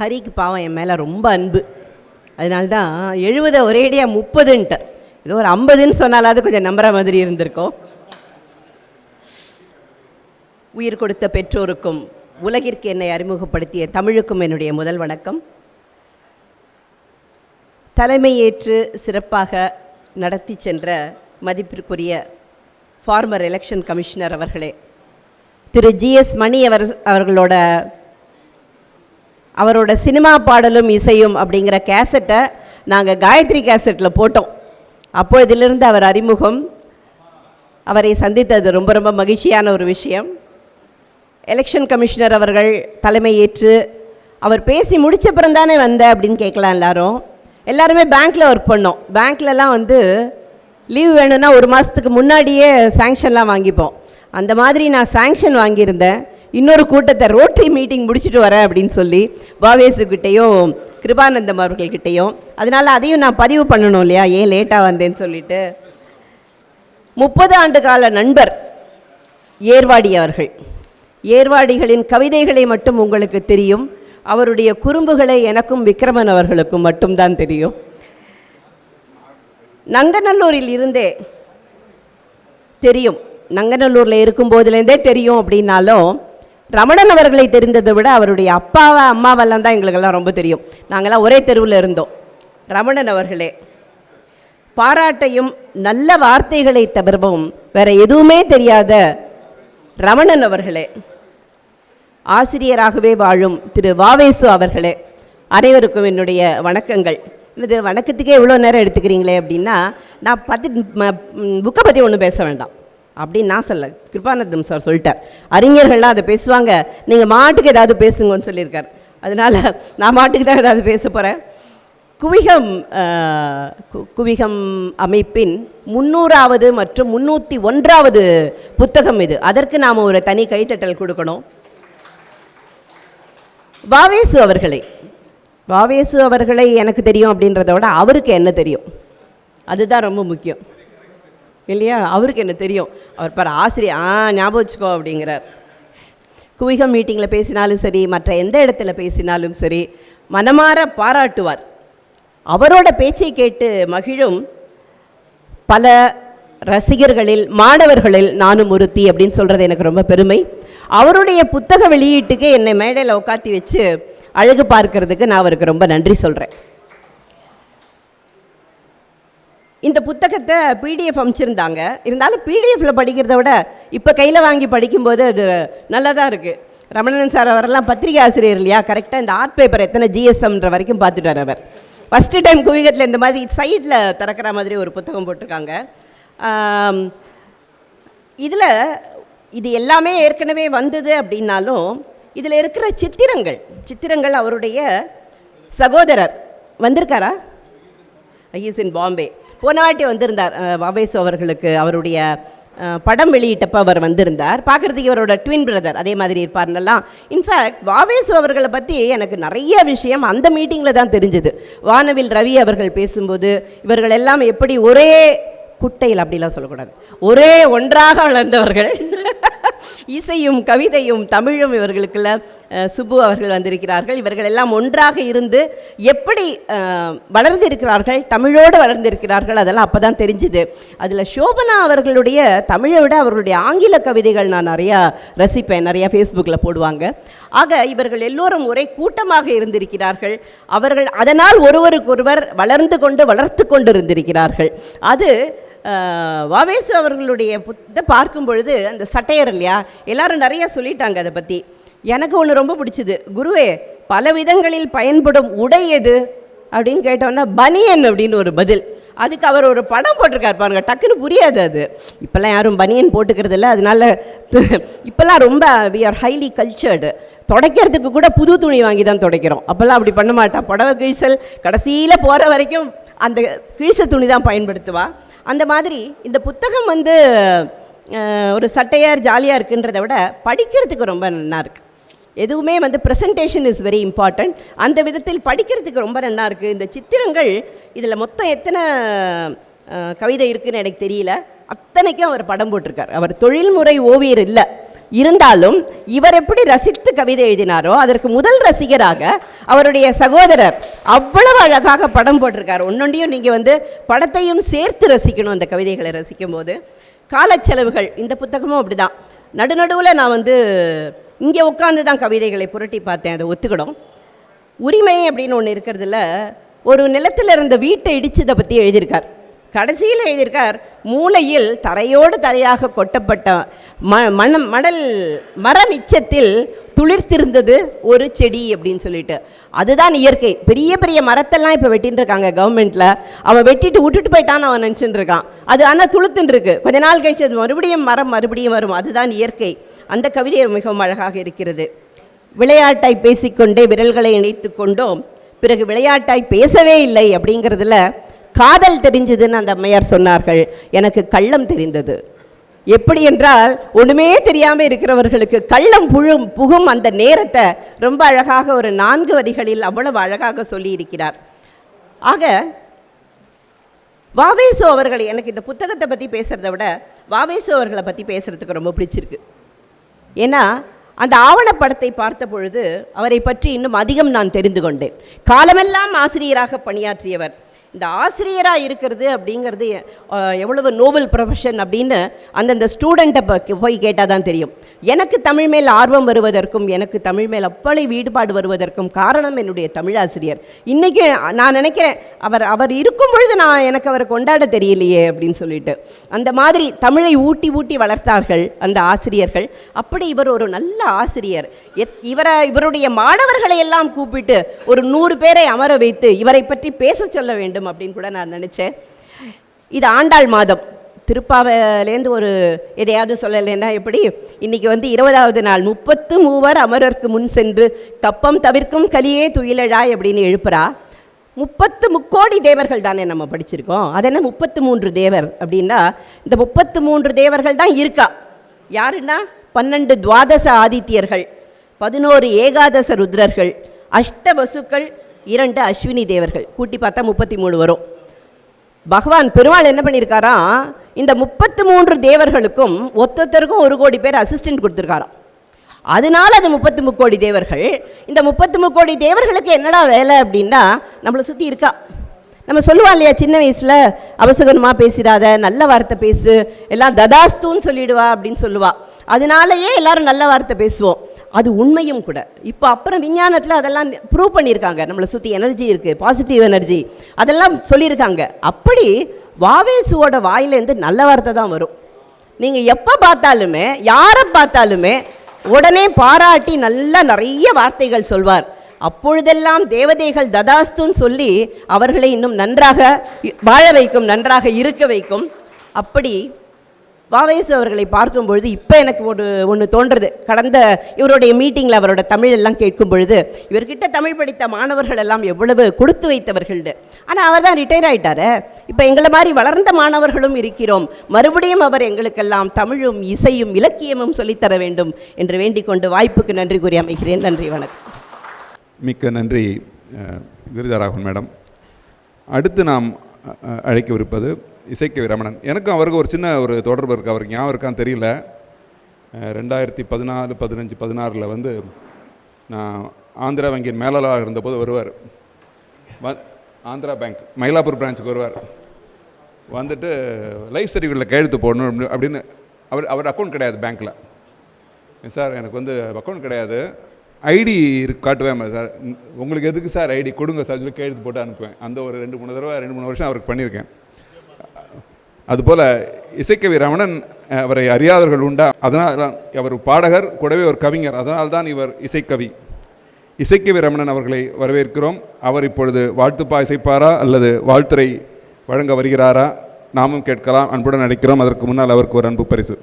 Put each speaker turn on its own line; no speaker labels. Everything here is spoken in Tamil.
ஹரிக்கு பாவம் என் மேலே ரொம்ப அன்பு. அதனால்தான் எழுபதை ஒரேடியாக முப்பதுன்ட்டு. ஏதோ ஒரு ஐம்பதுன்னு சொன்னாலாவது கொஞ்சம் நம்புகிற மாதிரி இருந்திருக்கும். உயிர் கொடுத்த பெற்றோருக்கும் உலகிற்கு என்னை அறிமுகப்படுத்திய தமிழுக்கும் என்னுடைய முதல் வணக்கம். தலைமையேற்று சிறப்பாக நடத்தி சென்ற மதிப்பிற்குரிய ஃபார்மர் எலெக்ஷன் கமிஷனர் அவர்களே திரு ஜிஎஸ் மணி அவர் அவர்களோட அவரோட சினிமா பாடலும் இசையும் அப்படிங்கிற கேசட்டை நாங்கள் காயத்ரி கேசட்டில் போட்டோம். அப்பொழுதிலிருந்து அவர் அறிமுகம். அவரை சந்தித்தது ரொம்ப ரொம்ப மகிழ்ச்சியான ஒரு விஷயம். எலெக்ஷன் கமிஷனர் அவர்கள் தலைமையேற்று அவர் பேசி முடிச்ச பிறகு தானே வந்த அப்படின்னு கேட்கலாம் எல்லாரும். எல்லாருமே பேங்க்கில் ஒர்க் பண்ணோம். பேங்க்லலாம் வந்து லீவ் வேணும்னா ஒரு மாதத்துக்கு முன்னாடியே சாங்ஷன்லாம் வாங்கிப்போம். அந்த மாதிரி நான் சாங்ஷன் வாங்கியிருந்தேன். இன்னொரு கூட்டத்தை ரோட்டரி மீட்டிங் முடிச்சுட்டு வரேன் அப்படின்னு சொல்லி வாவேசுக்கிட்டேயும் கிருபானந்தம் அவர்கள்கிட்டேயும் அதனால் அதையும் நான் பதிவு பண்ணணும் இல்லையா? ஏன் லேட்டாக வந்தேன்னு சொல்லிட்டு. முப்பது ஆண்டு கால நண்பர் ஏர்வாடி அவர்கள். ஏர்வாடிகளின் கவிதைகளை மட்டும் உங்களுக்கு தெரியும். அவருடைய குறும்புகளை எனக்கும் விக்ரமன் அவர்களுக்கும் மட்டும்தான் தெரியும். நங்கநல்லூரில் இருந்தே தெரியும். நங்கநல்லூரில் இருக்கும் போதுலேருந்தே தெரியும் அப்படின்னாலும் ரமணன் அவர்களை தெரிந்ததை விட அவருடைய அப்பாவை அம்மாவெல்லாம் தான் எங்களுக்கெல்லாம் ரொம்ப தெரியும். நாங்கள்லாம் ஒரே தெருவில் இருந்தோம். ரமணன் அவர்களே பாராட்டையும் நல்ல வார்த்தைகளை தவிரவும் வேற எதுவுமே தெரியாத ரமணன் அவர்களே ஆசிரியராகவே வாழும் திரு வாவேசு அவர்களே அனைவருக்கும் என்னுடைய வணக்கங்கள். இது வணக்கத்துக்கே இவ்வளோ நேரம் எடுத்துக்கிறீங்களே அப்படின்னா நான் பற்றி புக்கை பற்றி ஒன்றும் பேச வேண்டாம். அப்படின்னு நான் சொல்ல கிருபானந்தம் சார் சொல்லிட்டார். அறிஞர்கள்லாம் அதை பேசுவாங்க. நீங்கள் மாட்டுக்கு ஏதாவது பேசுங்கன்னு சொல்லியிருக்கார். அதனால் நான் மாட்டுக்கு தான் ஏதாவது பேச போகிறேன் குவிகம் கு- குவிகம் அமைப்பின் முந்நூறாவது மற்றும் முந்நூற்றி ஒன்றாவது புத்தகம் இது. அதற்கு நாம் ஒரு தனி கைத்தட்டல் கொடுக்கணும். வாவேசு அவர்களை. வாவேசு அவர்களை எனக்கு தெரியும் அப்படின்றத விட அவருக்கு என்ன தெரியும்? அதுதான் ரொம்ப முக்கியம். இல்லையா? அவருக்கு என்ன தெரியும்? அவர் பாரு ஆசிரியர் ஆ ஞாபகம் வச்சுக்கோ அப்படிங்கிறார். குவிகம் மீட்டிங்கில் பேசினாலும் சரி மற்ற எந்த இடத்துல பேசினாலும் சரி மனமாற பாராட்டுவார். அவரோட பேச்சை கேட்டு மகிழும் பல ரசிகர்களில் மாணவர்களில் நானும் ஒருத்தி அப்படின்னு சொல்கிறது எனக்கு ரொம்ப பெருமை. அவருடைய புத்தக வெளியீட்டுக்கு என்னை மேடையில் உட்காத்தி வச்சு அழகு பார்க்கறதுக்கு நான் அவருக்கு ரொம்ப நன்றி சொல்கிறேன் இந்த புத்தகத்தை பிடிஎஃப் அமைச்சிருந்தாங்க. இருந்தாலும் பிடிஎஃப்பில் படிக்கிறத விட இப்போ கையில் வாங்கி படிக்கும்போது அது நல்லா தான் இருக்குது ரமணன் சார் அவரெல்லாம் பத்திரிகை ஆசிரியர் இல்லையா? கரெக்டாக இந்த ஆர்ட் பேப்பர் எத்தனை ஜிஎஸ்எம்ன்ற வரைக்கும் பார்த்துட்டார் அவர் ஃபஸ்ட்டு டைம் குவிகத்தில் இந்த மாதிரி சைடில் திறக்கிற மாதிரி ஒரு புத்தகம் போட்டிருக்காங்க. இதில் இது எல்லாமே ஏற்கனவே வந்தது அப்படின்னாலும் இதில் இருக்கிற சித்திரங்கள் சித்திரங்கள் அவருடைய சகோதரர். வந்திருக்காரா? IS in Bombay. போன வாட்டி வந்திருந்தார் அவேசு அவர்களுக்கு அவருடைய படம் வெளியிட்டப்போ அவர் வந்திருந்தார். பார்க்குறதுக்கு இவரோட ட்வின் பிரதர் அதே மாதிரி இருப்பார்னெல்லாம் இன்ஃபேக்ட் வாவேசு அவர்களை பற்றி எனக்கு நிறைய விஷயம் அந்த மீட்டிங்கில் தான் தெரிஞ்சுது. வானவில் ரவி அவர்கள் பேசும்போது இவர்கள் எல்லாம் எப்படி ஒரே குட்டையில் அப்படிலாம் சொல்லக்கூடாது. ஒரே ஒன்றாக வளர்ந்தவர்கள். இசையும் கவிதையும் தமிழும் இவர்களுக்குள்ள சுபு அவர்கள் வந்திருக்கிறார்கள். இவர்கள் எல்லாம் ஒன்றாக இருந்து எப்படி வளர்ந்திருக்கிறார்கள் தமிழோடு வளர்ந்திருக்கிறார்கள் அதெல்லாம் அப்போ தான் தெரிஞ்சுது. அதில் சோபனா அவர்களுடைய தமிழை விட அவர்களுடைய ஆங்கில கவிதைகள் நான் நிறையா ரசிப்பேன் நிறையா ஃபேஸ்புக்கில் போடுவாங்க. ஆக இவர்கள் எல்லோரும் ஒரே கூட்டமாக இருந்திருக்கிறார்கள். அவர்கள் அதனால் ஒருவருக்கொருவர் வளர்ந்து கொண்டு வளர்த்து கொண்டு இருந்திருக்கிறார்கள். அது வாவேசு அவர்களுடைய புத்தை பார்க்கும் பொழுது அந்த சட்டையர் இல்லையா எல்லாரும் நிறைய சொல்லிட்டாங்க அதை பற்றி எனக்கு ஒன்று ரொம்ப பிடிச்சது. குருவே பல விதங்களில் பயன்படும் உடை எது? அப்படின்னு கேட்டோன்னா பனியன் அப்படின்னு ஒரு பதில். அதுக்கு அவர் ஒரு படம் போட்டிருக்கார் பாருங்க டக்குன்னு புரியாது அது. இப்போல்லாம் யாரும் பனியன் போட்டுக்கிறது இல்லை அதனால இப்போல்லாம் ரொம்ப வி ஆர் ஹைலி கல்ச்சர்டு துடைக்கிறதுக்கு கூட புது துணி வாங்கி தான் துடைக்கிறோம். அப்போல்லாம் அப்படி பண்ண மாட்டா. புடவை கிழிசல் கடைசியில் போகிற வரைக்கும் அந்த கிழிச துணி தான் பயன்படுத்துவா. அந்த மாதிரி இந்த புத்தகம் வந்து ஒரு சட்டையார் ஜாலியாக இருக்குன்றதை விட படிக்கிறதுக்கு ரொம்ப நல்லா இருக்குது எதுவுமே வந்து ப்ரெசன்டேஷன் இஸ் வெரி இம்பார்ட்டண்ட் அந்த விதத்தில் படிக்கிறதுக்கு ரொம்ப நல்லா இருக்குது இந்த சித்திரங்கள் இதில் மொத்தம் எத்தனை கவிதை இருக்குன்னு எனக்கு தெரியல. அத்தனைக்கும் அவர் படம் போட்டிருக்கார். அவர் தொழில்முறை ஓவியர் இல்லை. இருந்தாலும் இவர் எப்படி ரசித்து கவிதை எழுதினாரோ அதற்கு முதல் ரசிகராக அவருடைய சகோதரர் அவ்வளவு அழகாக படம் போட்டிருக்காரு. ஒன்னொன்றையும் நீங்கள் வந்து படத்தையும் சேர்த்து ரசிக்கணும் அந்த கவிதைகளை ரசிக்கும் போது காலச்செலவுகள் இந்த புத்தகமும் அப்படிதான். நடுநடுவில் நான் வந்து இங்கே உட்காந்து தான் கவிதைகளை புரட்டி பார்த்தேன் அதை ஒத்துக்கிடும். உரிமை அப்படின்னு ஒன்று இருக்கிறதுல ஒரு நிலத்தில் இருந்த வீட்டை இடிச்சதை பற்றி எழுதியிருக்கார். கடைசியில் எழுதியிருக்கார் மூளையில் தரையோடு தரையாக கொட்டப்பட்ட ம மணம் மணல் மரம் மிச்சத்தில் துளிர்த்திருந்தது ஒரு செடி அப்படின்னு சொல்லிட்டு. அதுதான் இயற்கை. பெரிய பெரிய மரத்தெல்லாம் இப்போ வெட்டின்னு இருக்காங்க கவர்மெண்ட்டில் அவன் வெட்டிட்டு விட்டுட்டு போயிட்டான்னு அவன் நினச்சிட்டு இருக்கான் அது ஆனால் துளுத்துன்னு இருக்கு கொஞ்ச நாள் கழிச்சு அது மறுபடியும் மரம் மறுபடியும் வரும். அதுதான் இயற்கை. அந்த கவிதை மிகவும் அழகாக இருக்கிறது. விளையாட்டாய் பேசிக்கொண்டே விரல்களை இணைத்து கொண்டோம். பிறகு விளையாட்டாய் பேசவே இல்லை அப்படிங்கிறதுல காதல் தெரிஞ்சதுன்னு அந்த அம்மையார் சொன்னார்கள். எனக்கு கள்ளம் தெரிந்தது. எப்படி என்றால் ஒன்றுமே தெரியாமல் இருக்கிறவர்களுக்கு கள்ளம் புழும் புகும் அந்த நேரத்தை ரொம்ப அழகாக ஒரு நான்கு வரிகளில் அவ்வளவு அழகாக சொல்லியிருக்கிறார். ஆக வாவேசு அவர்கள் எனக்கு இந்த புத்தகத்தை பற்றி பேசுகிறத விட வாவேசு அவர்களை பற்றி பேசுகிறதுக்கு ரொம்ப பிடிச்சிருக்கு. ஏன்னா அந்த ஆவணப்படத்தை பார்த்த பொழுது அவரை பற்றி இன்னும் அதிகம் நான் தெரிந்து கொண்டேன். காலமெல்லாம் ஆசிரியராக பணியாற்றியவர். இந்த ஆசிரியராக இருக்கிறது அப்படிங்கிறது எவ்வளவு நோபல் ப்ரொஃபஷன் அப்படின்னு அந்தந்த ஸ்டூடெண்ட்டை போய் கேட்டால் தான் தெரியும். எனக்கு தமிழ் மேல் ஆர்வம் வருவதற்கும் எனக்கு தமிழ் மேல் அப்பளை ஈடுபாடு வருவதற்கும் காரணம் என்னுடைய தமிழாசிரியர். இன்றைக்கி நான் நினைக்கிறேன் அவர் அவர் இருக்கும் பொழுது நான் எனக்கு அவரை கொண்டாட தெரியலையே அப்படின்னு சொல்லிட்டு. அந்த மாதிரி தமிழை ஊட்டி ஊட்டி வளர்த்தார்கள் அந்த ஆசிரியர்கள். அப்படி இவர் ஒரு நல்ல ஆசிரியர். எத் இவரை இவருடைய மாணவர்களை எல்லாம் கூப்பிட்டு ஒரு நூறு பேரை அமர வைத்து இவரை பற்றி பேச சொல்ல வேண்டும். அப்படின்னு கூட நான் நினச்சேன். இது ஆண்டாள் மாதம். திருப்பாவிலேருந்து ஒரு எதையாவது சொல்லலைன்னா எப்படி? இன்றைக்கி வந்து இருபதாவது நாள். முப்பத்து மூவர் அமரருக்கு முன் சென்று கப்பம் தவிர்க்கும் கலியே துயிலழாய் அப்படின்னு எழுப்புறா. முப்பத்து முக்கோடி தேவர்கள் தானே நம்ம படிச்சிருக்கோம். அது என்ன முப்பத்து மூன்று தேவர் அப்படின்னா இந்த முப்பத்து மூன்று தேவர்கள் தான் இருக்கா. யாருன்னா? பன்னெண்டு துவாதச ஆதித்யர்கள் பதினோரு ஏகாதச ருத்ரர்கள் அஷ்ட வசுக்கள் இரண்டு அஸ்வினி தேவர்கள். கூட்டி பார்த்தா முப்பத்தி மூணு வரும். பகவான் பெருமாள் என்ன பண்ணியிருக்காரா இந்த முப்பத்து மூன்று தேவர்களுக்கும் ஒத்தொத்தருக்கும் ஒரு கோடி பேர் அசிஸ்டன்ட் கொடுத்துருக்காராம். அதனால அது முப்பத்து முக்கோடி தேவர்கள் இந்த முப்பத்து முக்கோடி தேவர்களுக்கு என்னடா வேலை அப்படின்னா நம்மளை சுற்றி இருக்கா? நம்ம சொல்லுவா இல்லையா சின்ன வயசில் அவசகனமாக பேசிடாத நல்ல வார்த்தை பேசு எல்லாம் ததாஸ்துன்னு சொல்லிடுவா அப்படின்னு சொல்லுவா. அதனாலயே எல்லாரும் நல்ல வார்த்தை பேசுவோம். அது உண்மையும் கூட. இப்போ அப்புறம் விஞ்ஞானத்தில் அதெல்லாம் ப்ரூவ் பண்ணியிருக்காங்க. நம்மளை சுற்றி எனர்ஜி இருக்குது பாசிட்டிவ் எனர்ஜி அதெல்லாம் சொல்லியிருக்காங்க. அப்படி வாவேசுவோட வாயிலேருந்து நல்ல வார்த்தை தான் வரும். நீங்கள் எப்போ பார்த்தாலுமே யாரை பார்த்தாலுமே உடனே பாராட்டி நல்ல நிறைய வார்த்தைகள் சொல்வார். அப்பொழுதெல்லாம் தேவதைகள் ததாஸ்துன்னு சொல்லி அவர்களை இன்னும் நன்றாக வாழ வைக்கும் நன்றாக இருக்க வைக்கும். அப்படி வாவேசு அவர்களை பார்க்கும் பொழுது இப்போ எனக்கு ஒரு ஒன்று தோன்றுறது கடந்த இவருடைய மீட்டிங்கில் அவரோட தமிழ் எல்லாம் கேட்கும் பொழுது இவர்கிட்ட தமிழ் படித்த மாணவர்கள் எல்லாம் எவ்வளவு கொடுத்து வைத்தவர்கள். ஆனால் அவர் தான் ரிட்டையர் ஆகிட்டாரு இப்போ எங்களை மாதிரி வளர்ந்த மாணவர்களும் இருக்கிறோம். மறுபடியும் அவர் எங்களுக்கெல்லாம் தமிழும் இசையும் இலக்கியமும் சொல்லித்தர வேண்டும் என்று வேண்டிக் கொண்டு வாய்ப்புக்கு நன்றி கூறி அமைகிறேன். நன்றி வணக்கம்.
மிக்க நன்றி கிரிஜாராகவன் மேடம். அடுத்து நாம் அழைக்கவிருப்பது இசைக்கவி ரமணன். எனக்கும் அவருக்கு ஒரு சின்ன ஒரு தொடர்பு இருக்குது அவருக்கு ஞாபகம் இருக்கான்னு தெரியல. ரெண்டாயிரத்தி பதினாலு பதினஞ்சு பதினாறில் வந்து நான் ஆந்திரா வங்கியின் மேலாளராக இருந்தபோது வருவார். வ ஆந்திரா பேங்க் மயிலாப்பூர் பிரான்ச்சுக்கு வருவார். வந்துட்டு லைஃப் சர்டிஃபிகேட்டில் கையெழுத்து போடணும் அப்படின்னு அப்படின்னு அவர் அவர் அக்கௌண்ட் கிடையாது பேங்க்கில் சார் எனக்கு வந்து அக்கௌண்ட் கிடையாது. ஐடி காட்டுவேன் சார். உங்களுக்கு எதுக்கு சார் ஐடி? கொடுங்க சார் சொல்லி கையெழுத்து போட்டு அனுப்புவேன். அந்த ஒரு ரெண்டு மூணு தடவை ரெண்டு மூணு வருஷம் அவருக்கு பண்ணியிருக்கேன். அதுபோல் இசைக்கவி ரமணன் அவரை அறியாதவர்கள் உண்டா? அதனால் தான் அவர் பாடகர் கூடவே ஒரு கவிஞர். அதனால் தான் இவர் இசைக்கவி. இசைக்கவி ரமணன் அவர்களை வரவேற்கிறோம். அவர் இப்பொழுது வாழ்த்துப்பா இசைப்பாரா அல்லது வாழ்த்துரை வழங்க வருகிறாரா? நாமும் கேட்கலாம். அன்புடன் அழைக்கிறோம். அதற்கு முன்னால் அவருக்கு ஒரு அன்பு பரிசு.